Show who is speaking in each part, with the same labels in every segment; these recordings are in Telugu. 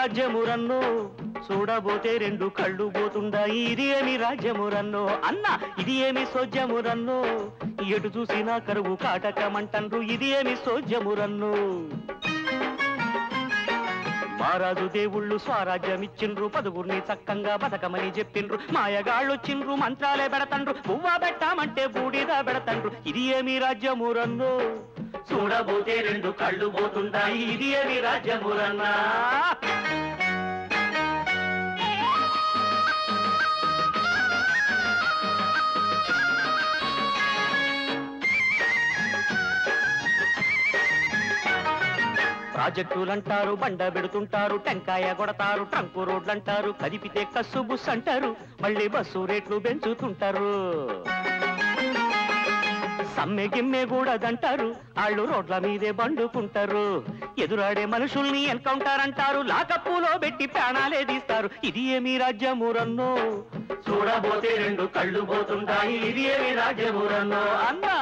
Speaker 1: రాజ్యమురన్నో చూడబోతే రెండు కళ్ళు పోతుండాయి. ఇది ఏమి రాజ్యమురన్నో అన్న ఇది ఏమి సోజ్యమురన్నో. ఎటు చూసినా కరువు కాటకమంటన్రు ఇది ఏమి సోజ్యమురన్నో. మహారాజు దేవుళ్ళు స్వరాజ్యమిచ్చిండ్రు పదుగురిని చక్కంగా బతకమని చెప్పిండ్రు. మాయగాళ్ళొచ్చిండ్రు మంత్రాలే పెడతండ్రు పువ్వ పెట్టామంటే బూడిద పెడతండ్రు. ఇది ఏమి రాజ్యమురన్నో. చూడబోతే రెండు కళ్ళు పోతుంటాయి. ఇది అవి రాజ్యమురన్నా. ప్రాజెక్టులంటారు బండ పెడుతుంటారు టెంకాయ కొడతారు ట్రంకు రోడ్లంటారు కదిపితే కస్సు బుస్ అంటారు మళ్ళీ బస్సు రేట్లు పెంచుతుంటారు. సమ్మె గిమ్మె కూడదంటారు. వాళ్ళు రోడ్ల మీదే బండుకుంటారు. ఎదురాడే మనుషుల్ని ఎన్కౌంటర్ అంటారు లాకప్పులో పెట్టి ప్రాణాలే తీస్తారు. ఇది ఏమి రాజ్యమురన్నో చూడబోతే రెండు కళ్ళు పోతుంటాయి. ఇది ఏమి రాజ్యమురన్నో అన్నా!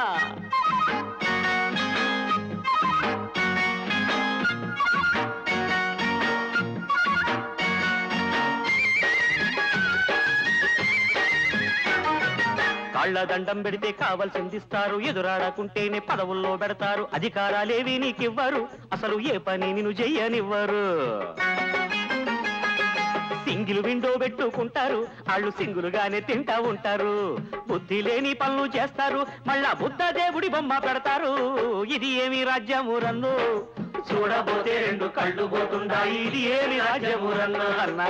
Speaker 1: కాళ్ళ దండం పెడితే కావాల్సిందిస్తారు ఎదురాడకుంటేనే పదవుల్లో పెడతారు. అధికారాలేవి నీకివ్వరు. అసలు ఏ పని నిన్ను చెయ్యనివ్వరు సింగిల్ విండో పెట్టుకుంటారు. వాళ్ళు సింగులుగానే తింటా ఉంటారు. బుద్ధి లేని పనులు చేస్తారు. మళ్ళా బుద్ధ దేవుడి బొమ్మ పెడతారు. ఇది ఏమి రాజ్యమురన్ను చూడబోతే రెండు కళ్ళు పోతుండాయి. ఇది ఏమి రాజ్యమురన్ను అన్నా?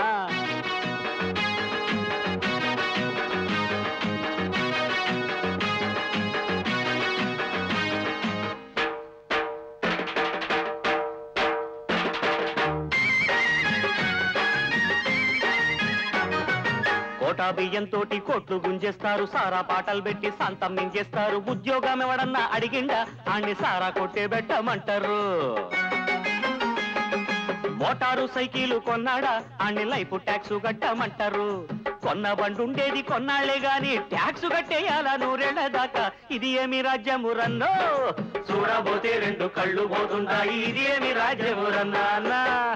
Speaker 1: కోటా బియ్యంతో కోట్లు గుంజేస్తారు. సారా పాటలు పెట్టి సంతం మింగేస్తారు ఉద్యోగం ఎవడన్నా అడిగిండా? ఆణ్ణి సారా కొట్టే పెట్టమంటారు. మోటారు సైకిల్ కొన్నాడా? ఆణ్ణి లైఫ్ ట్యాక్స్ కట్టమంటారు. కొన్న బండుండేది కొన్నాళ్ళే గాని ట్యాక్స్ కట్టేయాలా నూరేళ్ళ దాకా? ఇది ఏమి రాజ్యము రన్నో? చూడబోతే రెండు కళ్ళు పోతుంటాయి. ఇది ఏమి రాజ్యము రన్నా?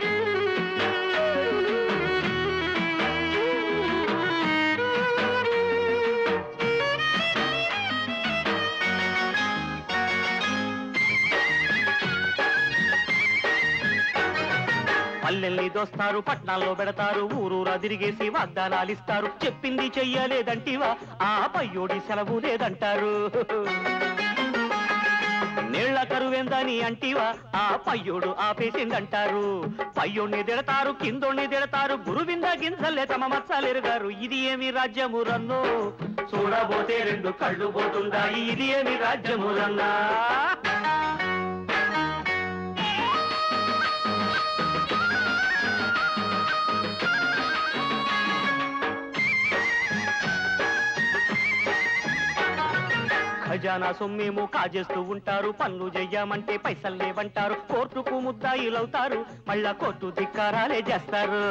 Speaker 1: పల్లెల్ని దోస్తారు పట్నాల్లో పెడతారు ఊరూరా తిరిగేసి వాగ్దానాలు ఇస్తారు. చెప్పింది చెయ్యలేదంటివా ఆ పయ్యోడి సెలవు లేదంటారు. నీళ్ళ కరువెందని అంటివా ఆ పయ్యోడు ఆపేసిందంటారు. పయ్యోడిని తిడతారు కిందోడిని తిడతారు గురువింద గింజల్లే తమ మచ్చలేరుగారు ఇది ఏమి రాజ్యము రన్నో? చూడబోతే రెండు కళ్ళు పోతుండాయి ఇది ఏమి రాజ్యము రన్నా? ఖజానా సొమ్మేమో కాజేస్తూ ఉంటారు. పనులు చెయ్యమంటే పైసలు లేవంటారు. కోర్టుకు ముద్దాయిలవుతారు. మళ్ళా కోర్టు ధిక్కారాలే చేస్తారు.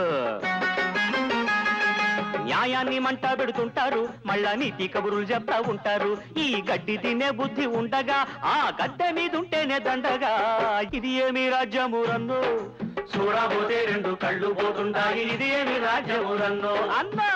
Speaker 1: న్యాయాన్ని మంట పెడుతుంటారు. మళ్ళా నీతి కబురులు చెప్తా ఉంటారు. ఈ గడ్డి తినే బుద్ధి ఉండగా ఆ గడ్డ మీద ఉంటేనే దండగా. ఇది ఏమి రాజ్యము రన్ను? చూడబోతే రెండు కళ్ళు పోతుంటాయి. ఇది ఏమి రాజ్యము రన్ను? అన్నా!